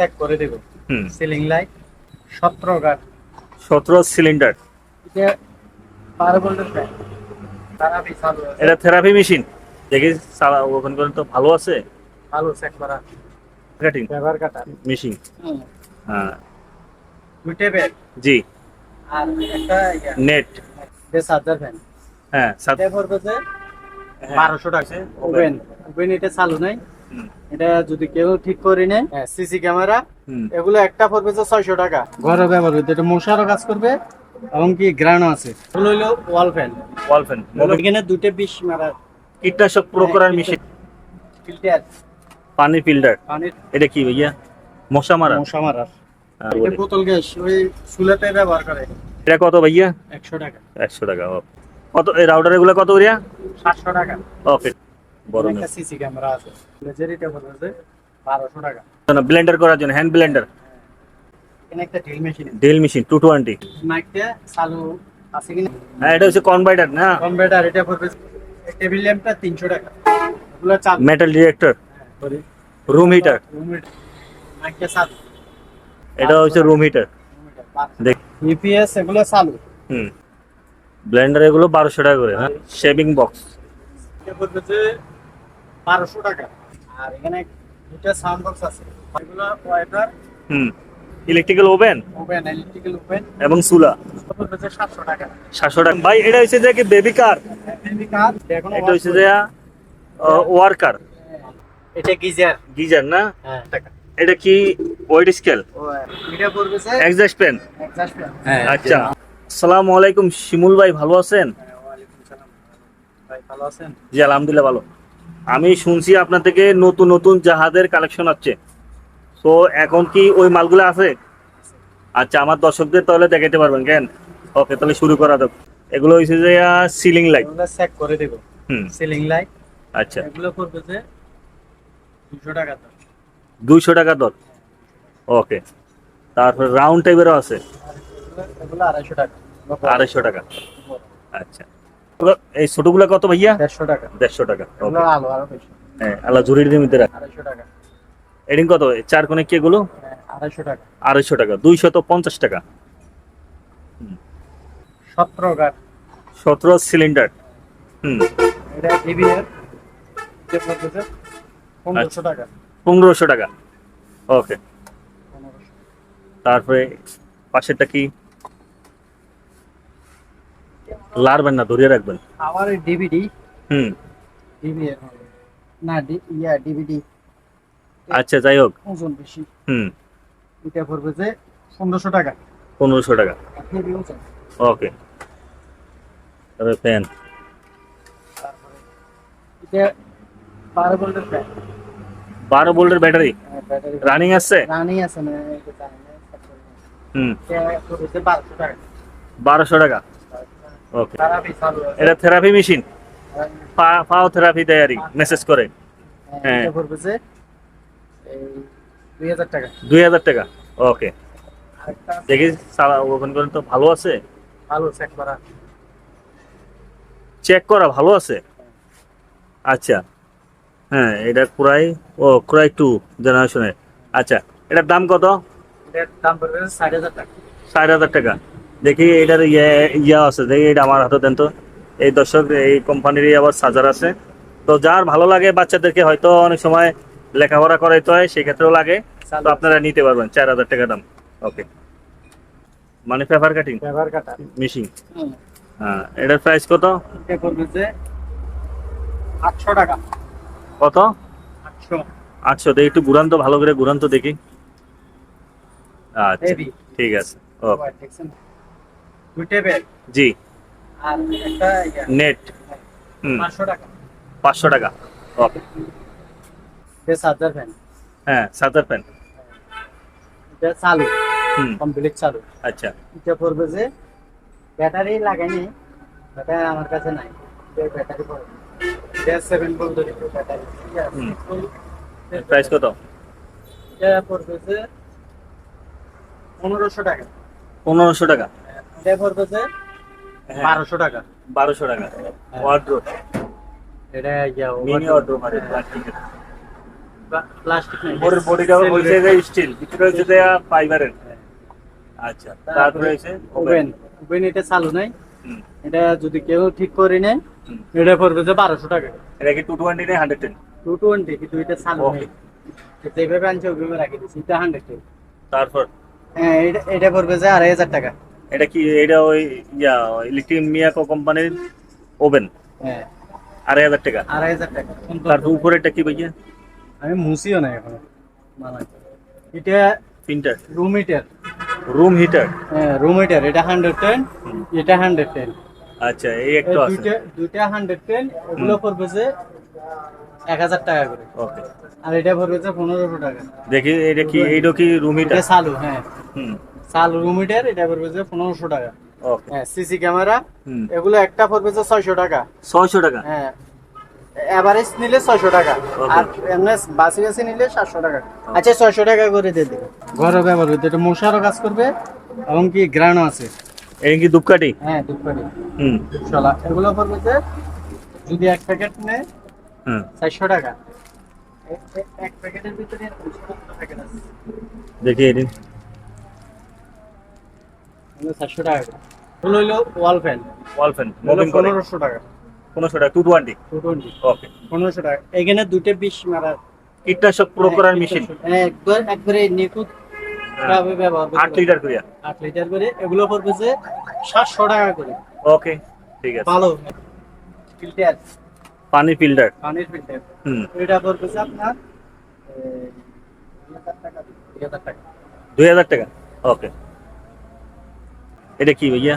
Check করে দেব। Ceiling light সতেরো গাট সতেরো সিলিন্ডার এটা বারো ভোল্টের ফ্যান তারা চালু আছে। এটা থেরাপি মেশিন দেখি সারা ওখান করে তো ভালো আছে? ভালো চেক করা কাটিং ব্যবহার কাটা মেশিন হ্যাঁ। দুইটা বেড জি। আর একটা নেট বেশ চার্জার ফ্যান হ্যাঁ এটা পড়বে যে। বারোশো টাকা। ওভেন ওভেন এটা চালু নাই। এটা যদি কেউ ঠিক করে নেয় সিসি ক্যামেরা এগুলো একটা পড়বে যে ছয়শো টাকা। ঘরে ব্যবহার করতে এটা মশারও কাজ করবে এবং কি গ্রানও আছে। এগুলো হইল ওয়াল ফ্যান। ওয়াল ফ্যান। এখানে দুটো বিশ মারা কীটনাশক প্রয়োগ করার মেশিন ফিল্টার। পানি ফিল্টার। পানির। এটা কি ভাইয়া? মশা মারা মশা মারার। হ্যাঁ, এটা বোতল গ্যাস ওই চুলাতে ব্যবহার করে। এটা কত ভাইয়া? একশো টাকা। একশো টাকা। কত এই রাউটার এগুলো কত করিয়া সাতশো টাকা। ওকে। বড় একটা সিসি ক্যামেরা আছে। বারোশো টাকা। না ব্লেন্ডার করার জন্য হ্যান্ড ব্লেন্ডার এখানে একটা drill machine Dell machine two twenty মাইকটা চালু আছে কিনা? হ্যাঁ এটা হচ্ছে কনভার্টার না? কম্পিউটার এটা পড়বে টেবিল ল্যাম্পটা তিনশো টাকা। এগুলো চালু। মেটাল ডিরেক্টর রুম হিটার মাইকটা চালু। এটা হচ্ছে রুম হিটার দেখ। ইপিএস এগুলো চালু। হুম। ব্লেন্ডার এগুলো বারোশো টাকা করে হ্যাঁ? শেভিং বক্স এটা পড়বে যে বারোশো টাকা। আর এখানে দুটা সাউন্ড বক্স আছে। এগুলো wiper hmm. Electrical oven open electrical open এবং সুলা সাতশো টাকা। সাতশো টাকা। ভাই এটা হচ্ছে যে কি বেবি কার বেবি কার এটা হচ্ছে যে ওয়ার্কার এটা গিজার। গিজার না? হ্যাঁ এটা কি ওয়েট স্কেল ও এটা পড়বে যে এক্সাস্ট পেন এক্সাস্ট হ্যাঁ আচ্ছা। আসসালামু আলাইকুম শিমুল ভাই ভালো আছেন? ভাই ভালো আছেন? জি আলহামদুলিল্লাহ ভালো। আমি শুনছি আপনার থেকে নতুন নতুন জাহাজের কালেকশন আছে তো এখন কি ওই মালগুলো আছে? আচ্ছা আমার দর্শকদের তাহলে দেখাতে পারবেন কেন? ওকে তাহলে শুরু করা যাক। এগুলো হচ্ছে যে সিলিং লাইট চেক করে দেব। হুম। সিলিং লাইট আচ্ছা। এগুলো পড়বে যে দুশো টাকা দাম দুইশো টাকা দর। ওকে তারপর রাউন্ড টাইপেরও আছে। এগুলো- এগুলো আড়াইশো টাকা। আড়াইশো টাকা। আচ্ছা। এই ছোটগুলো কত ভাইয়া? দেড়শো টাকা। দেড়শো টাকা হ্যাঁ আল্লাহ ঝুড়ির মধ্যে রাখ। আড়াইশো টাকা। এডিং কত? চার কোনে কি এগুলো? হ্যাঁ, আড়াইশো টাকা। আড়াইশো টাকা দুইশত পঞ্চাশ টাকা। সতেরো সতেরো সিলিন্ডার। হুম। এটা পনেরোশো টাকা। পনেরোশো টাকা। ওকে। তারপরে পাশেরটা কি? লারবেন না ধরিয়ে রাখবেন। আমার ডিভিডি হুম। হবে। না ডি ইয়া ডিভিডি আচ্ছা যাই হোক। ওজন বেশি। হুম। এটা পড়বে যে পনেরোশো টাকা। পনেরোশো টাকা। ওকে। তারপরে ফ্যান এটা বারো ভোল্টের ফ্যান বারো ভোল্টের ব্যাটারি? ব্যাটারি। রানিং আসছে রানিং আছে না এটা জানি না, হুম। বারোশো টাকা। বারোশো টাকা। ওকে এটা থেরাপি মেশিন পা পাও থেরাপি দেয় আর মেসেজ করে। হ্যাঁ। এটা যে এই দুই হাজার টাকা। ওকে দেখি সারা ওখান করে তো ভালো আছে? ভালো চেক করা। চেক করা ভালো আছে? আচ্ছা। হ্যাঁ এটা ক্রাই ও ক্রাই টু জেনারেশনের আচ্ছা এটার দাম কত? এটার দাম পড়বে ষাট হাজার টাকা। ষাট হাজার টাকা। দেখি এটার ইয়ে ইয়া আছে দেখি এটা আমার হাতে দেন তো। এই দর্শক এই কোম্পানিরই আবার সাজার আছে। তো যার ভালো লাগে বাচ্চাদেরকে হয়তো অনেক সময় লেখাপড়া করাইতে হয় সেক্ষেত্রেও লাগে। তো আপনারা নিতে পারবেন চার হাজার টাকা দাম। ওকে মানে পেপার কাটিং ব্যবহার কাটা মেশিন হ্যাঁ এটার প্রাইস কত? এটা পড়বে যে আটশো টাকা। কত? আটশো। আটশো দেখি একটু ঘুরান তো ভালো করে ঘুরান তো দেখি। আচ্ছা ঠিক আছে ওকে দুইটা বেড জি। আর একটা নেট হুম। পাঁচশো টাকা। পাঁচশো টাকা। ওকে। ফ্যান হ্যাঁ এটা চালু। হুম। কমপ্লিট চালু। আচ্ছা। এটা পড়বে যে ব্যাটারি লাগাইনি ব্যাটারি আমার কাছে নাই। ব্যাটারি পড়বে এটা seven volt battery. Hmm. Price কত? এটা পড়বে যে পনেরোশো টাকা। পনেরোশো টাকা। এটা পড়বে যে হ্যাঁ। বারোশো টাকা। বারোশো টাকা। ওয়ার্ড্রোপ এটা ইয়া মিনি ওয়ার্ড্রোপ আর প্লাস্টিকের প্লাস্টিক নাই উপরের বডিটা হচ্ছে যে স্টিল ভিতরে ফাইবারের আচ্ছা তারপরে ওভেন ওভেন এটা চালু নাই। এটা যদি কেউ ঠিক করে নেয় এটা পড়বে যে টাকা। এটা কি টু টোয়েন্টি নেই হান্ড্রেড টু টোয়েন্টি কিন্তু এটা চালু. যেভাবে আনছে ওইভাবে রাখি দিচ্ছি এটা হান্ড্রেড তারপর? হ্যাঁ এটা এটা পড়বে যে আড়াই হাজার টাকা। এটা কি এটা ওই ইয়া ইলেকট্রিক মিয়াকো কোম্পানির ওভেন হ্যাঁ। আড়াই হাজার টাকা। আড়াই হাজার টাকা। তারপর উপরেরটা কি ভাইয়া? আমি মুছিও না এখন। এটা printer room heater room heater হ্যাঁ রুম হিটার এটা হান্ড্রেড টেন। এটা হান্ড্রেড টেন আচ্ছা এই একটা আছে। দুইটা হান্ড্রেড টেন ওগুলো পড়বে যে এক হাজার টাকা করে। ওকে। আর এটা পড়বে যে পনেরোশো টাকা। দেখি এটা কি এইটা কি রুম হিটার এটা চালু হ্যাঁ। হুম। চালু রুম হিটার এটা পড়বে যে পনেরোশো টাকা। হ্যাঁ সিসি ক্যামেরা এগুলো একটা পড়বে যে ছয়শো টাকা। ছয়শো টাকা? হ্যাঁ এভারেজ নিলে ছয়শো টাকা। আর এমনি বাসি বাসি নিলে সাতশো টাকা। আচ্ছা ছয়শো টাকা করে দিয়ে দেবে। ঘরে ব্যবহার করতে এটা মশারও কাজ করবে এবং কি গ্রানও আছে। এই কি ধূপকাঠি? হ্যাঁ দুপুরে হুম। চলা এগুলো পড়বে যে যদি এক প্যাকেট নেয় হুম। চারশো টাকা। এক প্যাকেটের ভিতরে প্যাকেট আছে। দেখি এদিন এগুলো চারশো টাকা করে। এগুলো হইল ওয়াল ফ্যান ওয়াল ফ্যান পনেরোশো টাকা। পনেরোশো টাকা two twenty two twenty okay পনেরোশো টাকা। এখানে দুটো বিশ মারা কীটনাশক প্রয়োগ করার মেশিন হ্যাঁ, একবার একবারে নিখুঁত ভাবে ব্যবহার আট লিটার করিয়া। আট লিটার করে। এগুলো পড়বে সাতশো টাকা করে। ওকে ঠিক আছে। ভালো। ফিল্টার পানি ফিল্টার পানির ফিল্টার হুম। এটা পড়বে আপনার দুই হাজার টাকা। দুই হাজার টাকা। ওকে এটা কি ভাইয়া?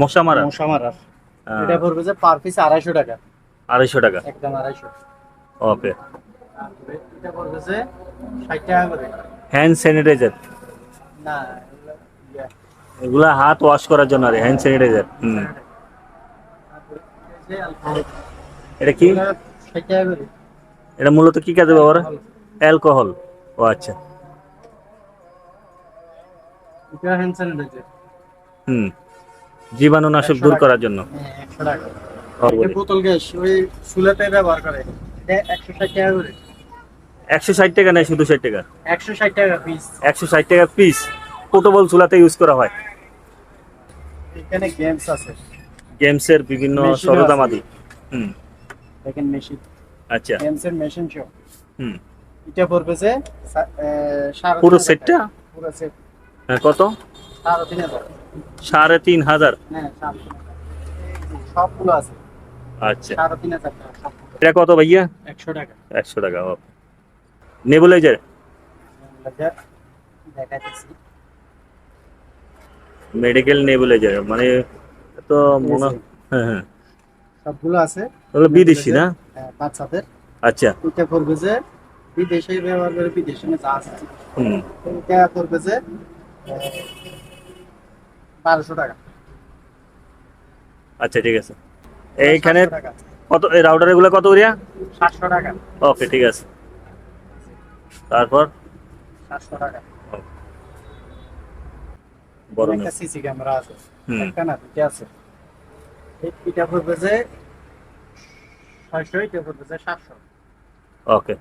মশা মারা মশা মারার। এটা পড়বে যে পার পিস আড়াইশো টাকা। আড়াইশো টাকা? একদম আড়াইশো। ওকে। এটা পড়বে যে ষাট টাকা করে। হ্যান্ড স্যানিটাইজার না এগুলো হাত ওয়াশ করার জন্য আর হ্যান্ড স্যানিটাইজার হুম। এটা কি? এটা মূলত কি কাজে ব্যবহার অ্যালকোহল। ও আচ্ছা। এটা হ্যান্ড স্যানিটাইজার হুম জীবাণুনাশক দূর করার জন্য। হ্যাঁ একশো টাকা। ও, এটা বোতল গ্যাস ওই চুলাতে ব্যবহার করে। একশো ষাট টাকা করে। একশো ষাট টাকা নেই শুধু ষাট টাকা। একশো ষাট টাকা পিস একশো ষাট টাকা পিস পোর্টেবল চুলাতে ইউজ করা হয়। এখানে গেমস আছে। গেমসের বিভিন্ন Machine ও সরঞ্জামাদি। হুম। দেখেন মেশিন আচ্ছা। গেমস এর মেশিন শো হুম। এটা পড়বে যে পুরো সেটটা? পুরো সেট হ্যাঁ, কত? সাড়ে তিন হাজার। সাড়ে তিন হাজার? হ্যাঁ আচ্ছা। এটা কত ভাইয়া? একশো টাকা। একশো টাকা নেবুলাইজার? মেডিকেল নেবুলাইজার মানে তো মনে হ্যাঁ হ্যাঁ। সবগুলো আছে। ওগুলো বিদেশি না? হ্যাঁ, বাচ্চাদের। আচ্ছা। এটা পড়বে যে বিদেশে ব্যবহার করে বিদেশে যা আছে। হুম। এটা পড়বে যে বারোশো টাকা। আচ্ছা ঠিক আছে। এইখানে 700 টাকা। কত এই রাউটার এগুলো কত করিয়া? সাতশো টাকা। ওকে ঠিক আছে। তারপর? সাতশো টাকা। বড় একটা সিসি ক্যামেরা আছে। হুম। একটা না দুটো আছে। এই- এটা পড়বে যে ছয়শো এটা পড়বে যে সাতশো। ওকে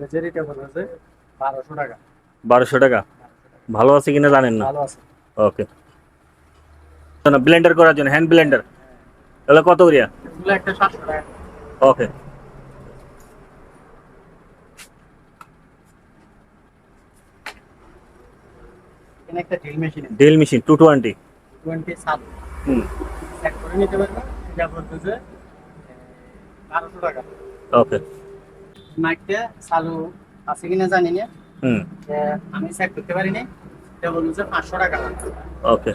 লেজের এটা পড়বে যে বারোশো টাকা। বারোশো টাকা? ভালো আছে কিনা জানেন না? ভালো আছে। ওকে। না ব্লেন্ডার করার জন্য হ্যান্ড ব্লেন্ডার তাহলে কত করিয়া? ওকে। ড্রিল মেশিন আছে। Drill machine two twenty twenty সাত। হুম। করে নিতে এটা বারোশো টাকা। ওকে। মাইকটা চালু আছে কিনা জানি না। আমি সেট করতে পারিনি। এটা বলব যে পাঁচশো টাকা ওকে।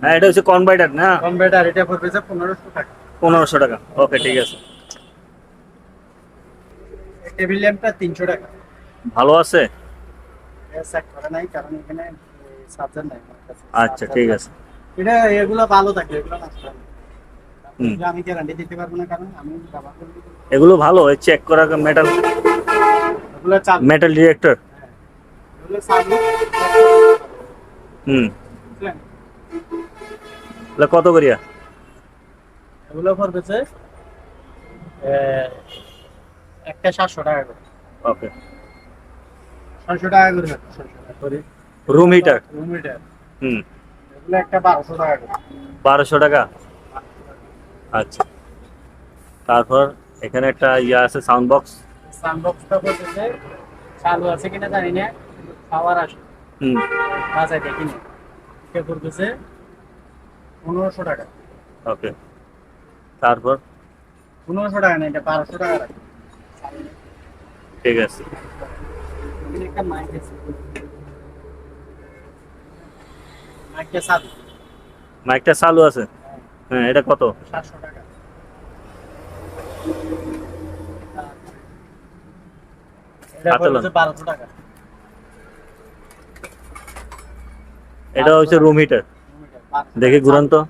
হ্যাঁ এটা হচ্ছে কনভার্টার না? কম্পিউটার এটা পড়বে যে পনেরোশো টাকা। পনেরোশো টাকা। ওকে ঠিক আছে। টেবিল ল্যাম্পটা তিনশো টাকা। ভালো আছে? সেট করা নাই কারণ এখানে চার্জার নাই আচ্ছা ঠিক আছে। এটা এগুলো ভালো থাকে এগুলো না। আমি গ্যারান্টি দিতে পারব না কারণ আমি এগুলো ভালো চেক করা মেটাল মেটাল ডিরেক্টর হুম। কত করিয়া? এগুলো পড়বে একটা সাতশো টাকা করে। ওকে। ছয়শো টাকা করে রুম হিটার রুম হিটার হুম। এগুলো একটা বারোশো টাকা করে। বারোশো টাকা? আচ্ছা। তারপর এখানে একটা ইয়া আছে সাউন্ড বক্স সানবক্সটা বলতেছে চালু আছে কিনা জানি না পাওয়ার আসে হুম। বাজায় দেখি না। এটা করতেছে পনেরোশো টাকা। ওকে। তারপর? পনেরোশো টাকা না এটা বারোশো টাকা রাখে। ঠিক আছে। একটা মাইক আছে। মাইকটা সাত মাইকটা চালু আছে? হ্যাঁ এটা কত? সাতশো টাকা এটা হাতে বলতেছে বারোশো টাকা। এটা হচ্ছে রুম হিটার দেখি ঘুরান তো।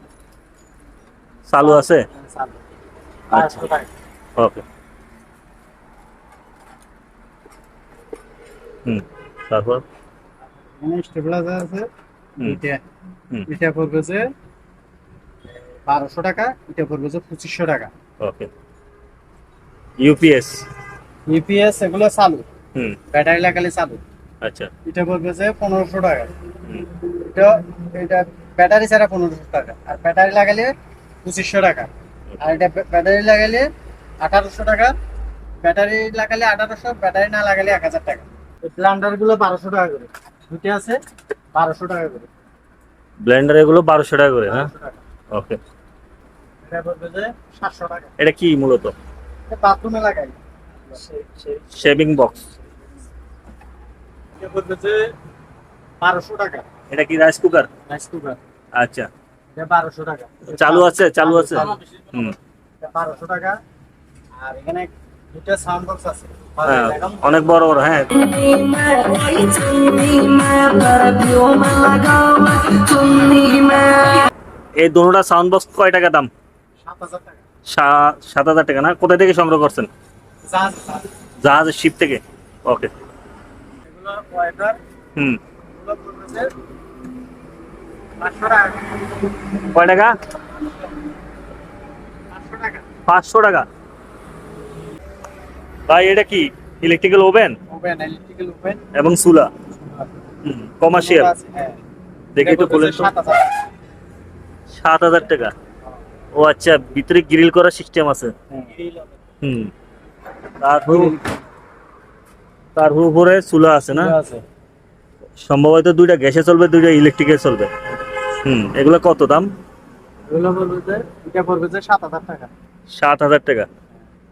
চালু আছে? আচ্ছা। আচ্ছা ওকে। হুম তারপর? স্টেবিলাইজার আছে। হুম এটা হুম। এটা পড়বে যে বারোশো টাকা এটা পড়বে যে পঁচিশশো টাকা। ওকে। ইউপিএস ইপিএস এগুলো চালু। হুম। ব্যাটারি লাগালে চালু। আচ্ছা। এটা পড়বে যে পনেরোশো টাকা। এটা এটা ব্যাটারি ছাড়া পনেরোশো টাকা। আর ব্যাটারি লাগালে পঁচিশশো টাকা। আর এটা ব্যাটারি লাগালে আঠারোশো টাকা। ব্যাটারি লাগালে আঠারোশো ব্যাটারি না লাগালে এক হাজার টাকা। ব্লান্ডারগুলো বারোশো টাকা করে। দুটো আছে বারোশো টাকা করে। ব্লেন্ডার এগুলো বারোশো টাকা করে হ্যাঁ? ওকে এটা কি মূলত? বাথরুমে লাগাই। শেভিং বক্স এটা পড়বে যে বারোশো টাকা। এটা কি রাইস কুকার রাইস কুকার আচ্ছা। এটা বারোশো টাকা। চালু আছে চালু আছে? হুম। বারোশো টাকা। আর এখানে দুটো সাউন্ড বক্স আছে। হ্যাঁ অনেক বড় বড় হ্যাঁ। এই দোনোটা সাউন্ড বক্স কয় টাকা দাম? সাত হাজার টাকা। না? কোথা থেকে সংগ্রহ করছেন? জাহাজ শিপ থেকে? ওকে হুম। কয় টাকা? পাঁচশো টাকা। ভাই এটা কি? ইলেকট্রিক্যাল ওভেন ওপেন ইলেকট্রিক্যাল এবং সুলা কমার্শিয়াল হ্যাঁ। দেখি তো। সাত হাজার। টাকা সাত হাজার টাকা। ও আচ্ছা ভিতরে গ্রিল করার সিস্টেম আছে। হ্যাঁ। হুম। তারপর তার উপরে চুলা আছে না? সম্ভবত দুইটা গ্যাসে চলবে দুইটা ইলেকট্রিকে চলবে। হুম এগুলো কত দাম? সাত হাজার টাকা।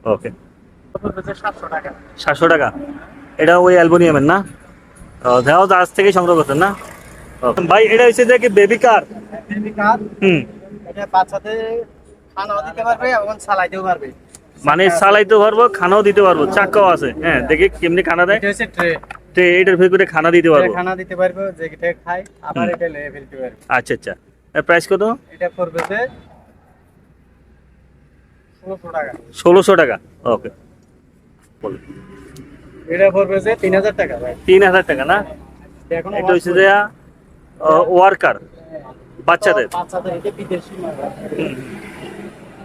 ওকে। সাতশো টাকা। এটা ওই অ্যালবোনিয়ামের না? দেওয়া জাহাজ থেকে সংগ্রহ করতেন না. ভাই এটা হচ্ছে যে কি বেবি কার বেবি কার হুম। এটা বাচ্চাদের খানাও দিতে পারবে এবং চালাইতেও পারবে। মানে চালাইতে পারব খানাও দিতে পারব চাক্কাও আছে। হ্যাঁ দেখি কেমনি খানা দেয়। ট্রে। তো এইটার ভিতরে খানা দিতে পারব। খানা দিতে পারবে খাই আবার এটা লেয়ে ফেলতে পারবে। আচ্ছা আচ্ছা। প্রাইস কত? এটা পড়বে যে ষোলোশো টাকা। ষোলোশো টাকা। ওকে। এটা পড়বে যে তিন হাজার টাকা ভাই। তিন হাজার টাকা না? এটা এটা হচ্ছে যে ওয়ার্কার বাচ্চাদের। বাচ্চাদের এটা বিদেশি মাল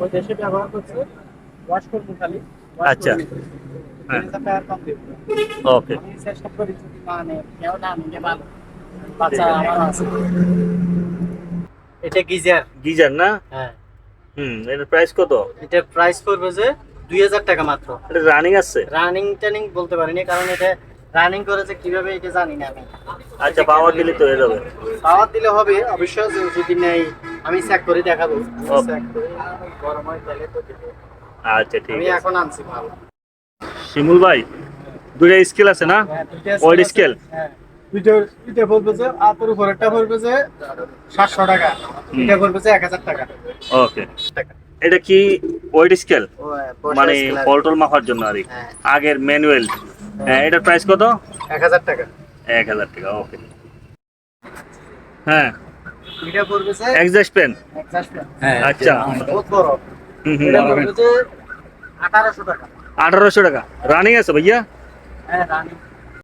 ওই দেশে ব্যবহার করছে। ওয়াশ করব খালি আচ্ছা। হ্যাঁ। ওকে। আমি চেষ্টা করি যদি মানে কেউ না নিতে ভালো। বাচ্চা আমার আছে। এটা গিজার। গিজার না? হ্যাঁ। হুম এটার প্রাইস কত? এটার প্রাইস পড়বে যে দুই হাজার টাকা মাত্র। এটা রানিং আছে? রানিং টানিং বলতে পারিনি কারণ এটা রানিং করেছে কীভাবে এটা জানি না আমি। আচ্ছা পাওয়ার দিলে তো হয়ে যাবে। পাওয়ার দিলে হবে অবশ্য যদি নেই আমি চেক করে দেখাবো। চেক করে গরম হয় তাহলে তো দেবো। আচ্ছা ঠিক আমি আছে। এখন আনছি ভালো। শিমুল ভাই দুইটা স্কেল আছে না? হ্যাঁ, scale? হ্যাঁ দুইটা দুইটা বলবে যে আতর উপরেরটা বলবে যে সাতশো টাকা। এটা যে ওকে। এটা কি ওয়েট স্কেল হ্যাঁ, বসার মানে পল্টল মাপার জন্য আর কি। হ্যাঁ। আগের ম্যানুয়াল হ্যাঁ এটার প্রাইস কত? এক হাজার টাকা। এক হাজার টাকা ওকে। হ্যাঁ। এটা বলবে যে এক্সাস্ট পেন। আচ্ছা। বহুত বড়। হুম হুম এটা বলবে যে আঠারোশো টাকা। আঠারোশো টাকা। রানিং আছে ভাইয়া? হ্যাঁ রানিং।